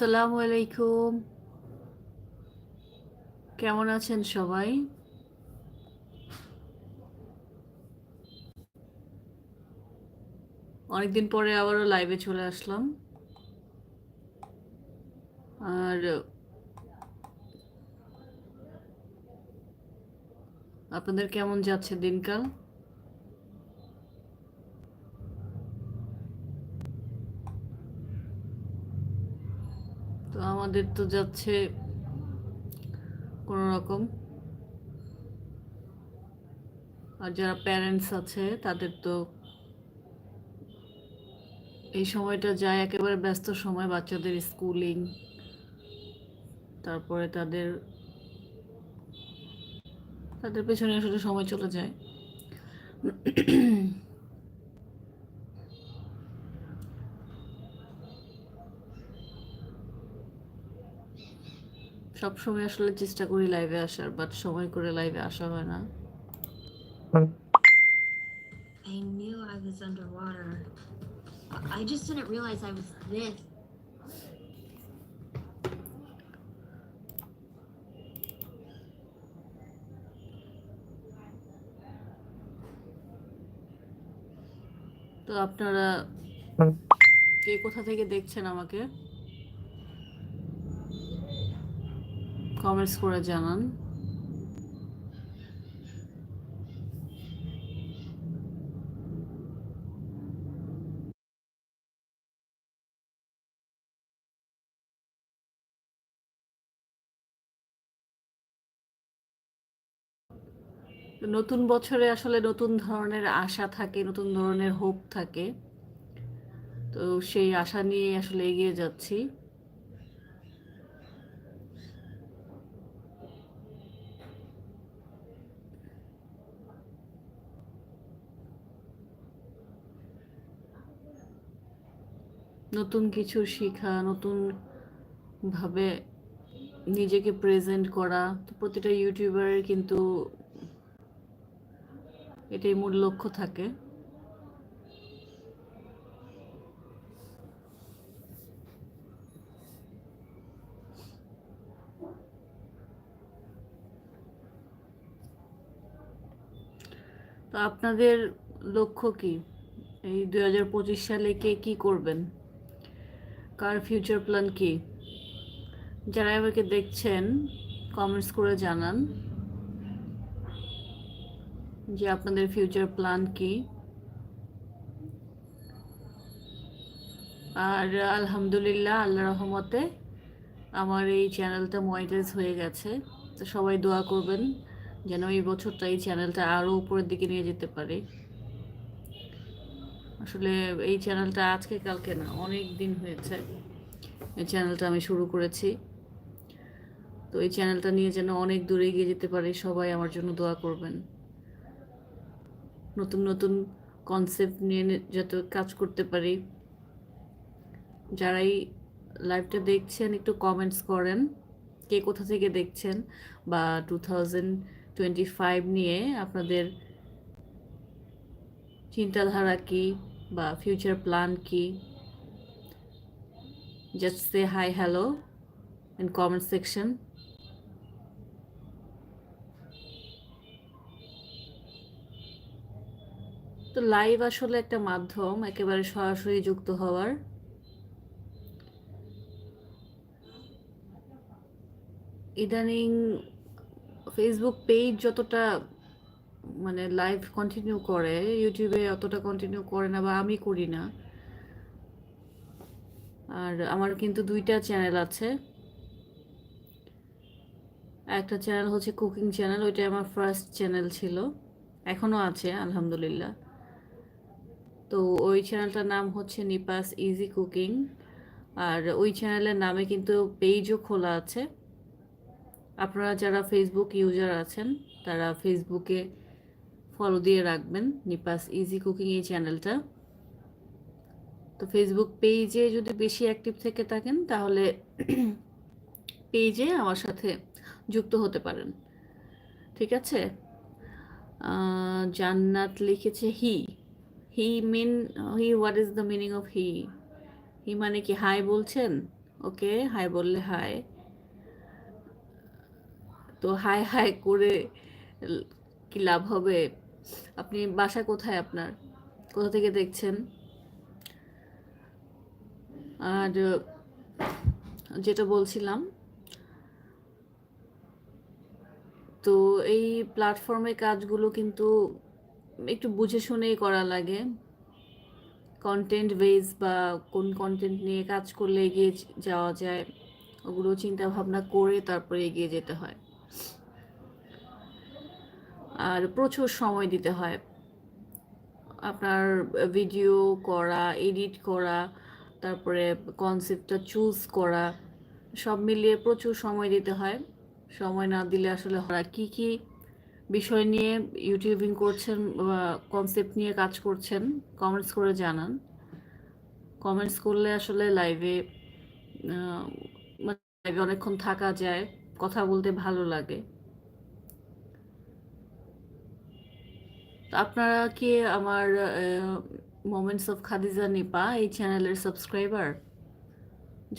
আসসালামু আলাইকুম। কেমন আছেন সবাই? অনেকদিন পরে আবারও লাইভে চলে আসলাম। আর আপনাদের কেমন যাচ্ছে দিনকাল? আমাদের তো যাচ্ছে কোনো রকম। আর যারা প্যারেন্টস আছে, তাদের তো এই সময়টা যায় একেবারে ব্যস্ত সময়, বাচ্চাদের স্কুলিং তারপরে তাদের তাদের পেছনে আসলে সময় চলে যায়। সব সময় আসলে চেষ্টা করি লাইভে আসার বাট সময় করে লাইভে আসা হয় না I knew I was underwater. I just didn't realize I was this. তো আপনারা কে কোথা থেকে দেখছেন আমাকে কমেন্টস করে জানান। নতুন বছরে আসলে নতুন ধরনের আশা থাকে, নতুন ধরনের হোপ থাকে। তো সেই আশা নিয়ে আসলে এগিয়ে যাচ্ছি। নতুন কিছু শেখা, নতুন ভাবে নিজেকে প্রেজেন্ট করা। তো প্রতিটা ইউটিউবারের কিন্তু এটাই মূল লক্ষ্য থাকে। তো আপনাদের লক্ষ্য কি? এই দুই হাজার পঁচিশ সালে কে কি করবেন? কার ফিউচার প্ল্যান কি? যারা আমাকে দেখছেন কমেন্টস করে জানান যে আপনাদের ফিউচার প্ল্যান কি। আর আলহামদুলিল্লাহ আল্লাহ রহমতে আমার এই চ্যানেলটা মনিটাইজ হয়ে গেছে। তো সবাই দোয়া করবেন যেন এই বছরটা এই চ্যানেলটা আরও উপরের দিকে নিয়ে যেতে পারে। আসলে এই চ্যানেলটা আজকে কালকে না, অনেক দিন হয়েছে। এই চ্যানেলটা আমি শুরু করেছি। তো এই চ্যানেলটা নিয়ে যেন অনেক দূরে এগিয়ে যেতে পারে, সবাই আমার জন্য দোয়া করবেন। নতুন নতুন কনসেপ্ট নিয়ে যাতে কাজ করতে পারি। যারাই লাইভটা দেখছেন, একটু কমেন্টস করেন, কে কোথা থেকে দেখছেন? বা টু থাউজেন্ড টোয়েন্টি ফাইভ নিয়ে আপনাদের চিন্তাধারা কি বা ফিউচার প্ল্যান কি? Just say hi hello in comment section তো লাইভ আসলে একটা মাধ্যম, একেবারে সরাসরি যুক্ত হওয়ার। ইদানিং ফেসবুক পেজ যতটা মানে লাইভ কন্টিনিউ করে ইউটিউবে অতটা কন্টিনিউ করে না বা আমি করি না। আর আমার কিন্তু দুইটা চ্যানেল আছে। একটা চ্যানেল হচ্ছে কুকিং চ্যানেল ওইটা আমার ফার্স্ট চ্যানেল ছিল এখনও আছে, আলহামদুলিল্লাহ। তো ওই চ্যানেলটার নাম হচ্ছে নিপাস ইজি কুকিং আর ওই চ্যানেলের নামে কিন্তু পেজও খোলা আছে। আপনারা যারা ফেসবুক ইউজার আছেন, তারা ফেসবুকে ফলো দিয়ে রাখবেন। নিপাস ইজি কুকিং এই চ্যানেলটা তো ফেসবুক পেজে যদি বেশি অ্যাক্টিভ থেকে থাকেন, তাহলে পেজে আমার সাথে যুক্ত হতে পারেন। ঠিক আছে? জান্নাত লিখেছে he he mean he what is the meaning of he he মানে কি হাই বলছেন? ওকে হাই বললে হাই তো হাই হাই করে কি লাভ হবে? আপনি বাসা কোথায় আপনার? কোথা থেকে দেখছেন? আর, যেটা বলছিলাম, তো এই প্ল্যাটফর্মে কাজগুলো কিন্তু একটু বুঝে শুনেই করা লাগে। কন্টেন্ট বেস বা কোন কন্টেন্ট নিয়ে কাজ করলে এগিয়ে যাওয়া যায়, ওগুলো চিন্তা ভাবনা করে তারপরে এগিয়ে যেতে হয়। আর প্রচুর সময় দিতে হয়। আপনার ভিডিও করা এডিট করা, তারপরে কনসেপ্টটা চুজ করা, সব মিলিয়ে প্রচুর সময় দিতে হয়। সময় না দিলে আসলে হয় কি কি বিষয় নিয়ে ইউটিউবিং করছেন বা কনসেপ্ট নিয়ে কাজ করছেন কমেন্টস করে জানান। কমেন্টস করলে আসলে লাইভে লাইভে অনেকক্ষণ থাকা যায়, কথা বলতে ভালো লাগে। আপনারা কি আমার মোমেন্টস অফ খাদিজা নিপা এই চ্যানেলের সাবস্ক্রাইবার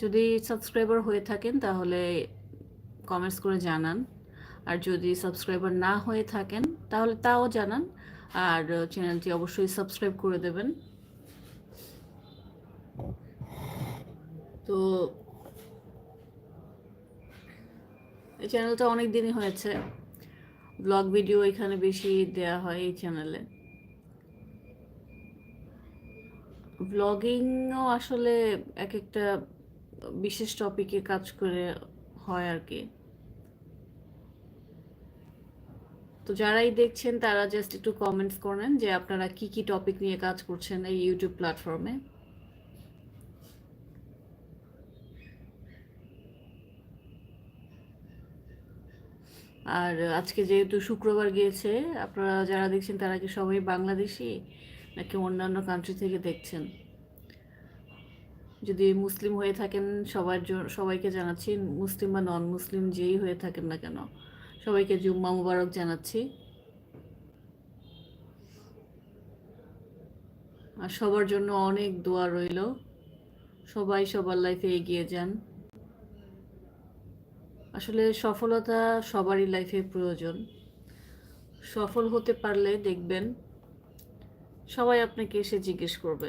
যদি সাবস্ক্রাইবার হয়ে থাকেন তাহলে কমেন্টস করে জানান। আর যদি সাবস্ক্রাইবার না হয়ে থাকেন তাহলে তাও জানান। আর চ্যানেলটি অবশ্যই সাবস্ক্রাইব করে দেবেন। তো এই চ্যানেলটা অনেক দিনই হয়েছে। ব্লগ ভিডিও এখানে বেশি দেয়া হয় এই চ্যানেলে ব্লগিংও আসলে এক একটা বিশেষ টপিকে কাজ করে হয় আর কি। তো যারাই দেখছেন তারা জাস্ট একটু কমেন্টস করেন যে আপনারা কি কি টপিক নিয়ে কাজ করছেন এই ইউটিউব প্ল্যাটফর্মে আর আজকে যেহেতু শুক্রবার গিয়েছে, আপনারা যারা দেখছেন তারা কি সবাই বাংলাদেশি নাকি অন্যান্য কান্ট্রি থেকে দেখছেন? যদি মুসলিম হয়ে থাকেন, সবার সবাইকে জানাচ্ছি, মুসলিম বা নন মুসলিম যেই হয়ে থাকেন না কেন, সবাইকে জুম্মা মুবারক জানাচ্ছি। আর সবার জন্য অনেক দোয়া রইল। সবাই সবার লাইফে এগিয়ে যান। আসলে সফলতা সবারই লাইফে প্রয়োজন। সফল হতে পারলে দেখবেন সবাই আপনাকে এসে জিজ্ঞেস করবে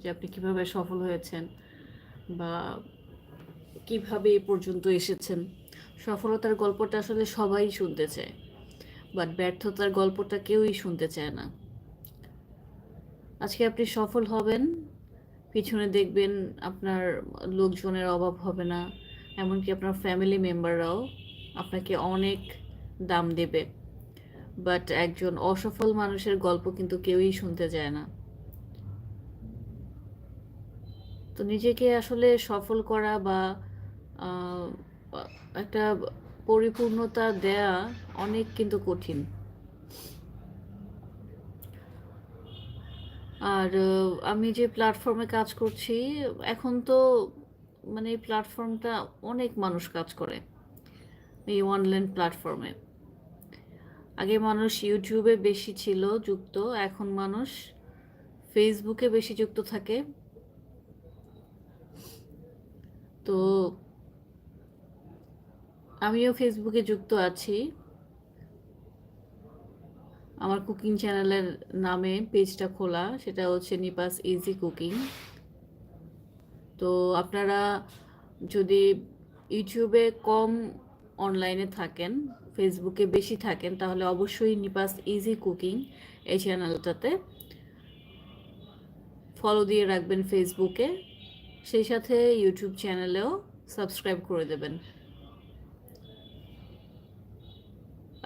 যে আপনি কীভাবে সফল হয়েছেন বা কীভাবে এ পর্যন্ত এসেছেন। সফলতার গল্পটা আসলে সবাই শুনতে চায় বাট ব্যর্থতার গল্পটা কেউই শুনতে চায় না। আজকে আপনি সফল হবেন, পিছনে দেখবেন আপনার লোকজনের অভাব হবে না এমনকি আপনার ফ্যামিলি মেম্বাররাও আপনাকে অনেক দাম দেবে। বাট একজন অসফল মানুষের গল্প কিন্তু কেউই শুনতে চায় না। তো নিজেকে আসলে সফল করা বা একটা পরিপূর্ণতা দেয়া অনেক কিন্তু কঠিন। আর আমি যে প্ল্যাটফর্মে কাজ করছি, এখন তো মানে এই প্ল্যাটফর্মটা অনেক মানুষ কাজ করে, এই অনলাইন প্ল্যাটফর্মে আগে মানুষ ইউটিউবে বেশি ছিল যুক্ত, এখন মানুষ ফেসবুকে বেশি যুক্ত থাকে। তো আমিও ফেসবুকে যুক্ত আছি। আমার কুকিং চ্যানেলের নামে পেজটা খোলা, সেটা হচ্ছে নিপাস ইজি কুকিং তো আপনারা যদি ইউটিউবে কম অনলাইনে থাকেন ফেসবুকে বেশি থাকেন, তাহলে অবশ্যই নিপাস ইজি কুকিং এই চ্যানেলটাতে ফলো দিয়ে রাখবেন ফেসবুকে সেই সাথে ইউটিউব চ্যানেলেও সাবস্ক্রাইব করে দেবেন।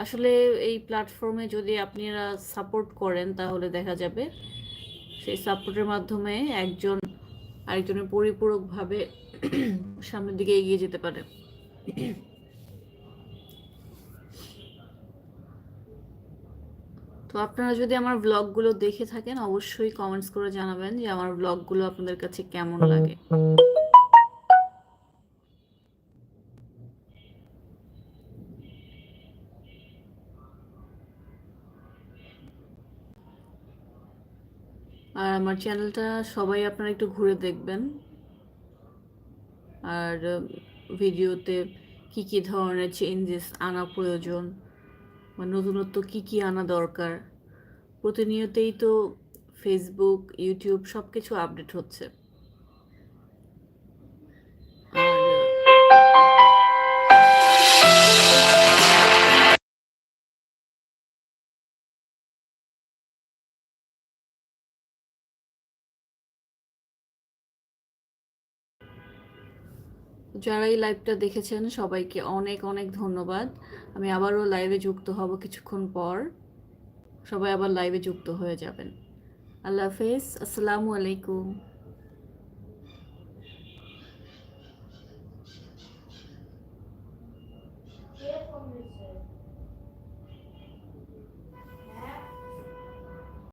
আসলে এই প্ল্যাটফর্মে যদি আপনারা সাপোর্ট করেন, তাহলে দেখা যাবে সেই সাপোর্টের মাধ্যমে একজন আরেকজনের পরিপূরকভাবে সামনের দিকে এগিয়ে যেতে পারে। তো আপনারা যদি আমার ব্লগগুলো দেখে থাকেন অবশ্যই কমেন্টস করে জানাবেন যে আমার ব্লগগুলো আপনাদের কাছে কেমন লাগে। আর আমার চ্যানেলটা সবাই আপনারা একটু ঘুরে দেখবেন। আর ভিডিওতে কি কি ধরনের চেঞ্জেস আনা প্রয়োজন বা নতুনত্ব কি কি আনা দরকার, প্রতিনিয়তেই তো ফেসবুক ইউটিউব সব কিছু আপডেট হচ্ছে। যারা এই লাইভটা দেখেছেন, সবাইকে অনেক অনেক ধন্যবাদ। আমি আবারও লাইভে যুক্ত হব কিছুক্ষণ পর। সবাই আবার লাইভে যুক্ত হয়ে যাবেন। আল্লাহ হাফেজ। আসসালামু আলাইকুম।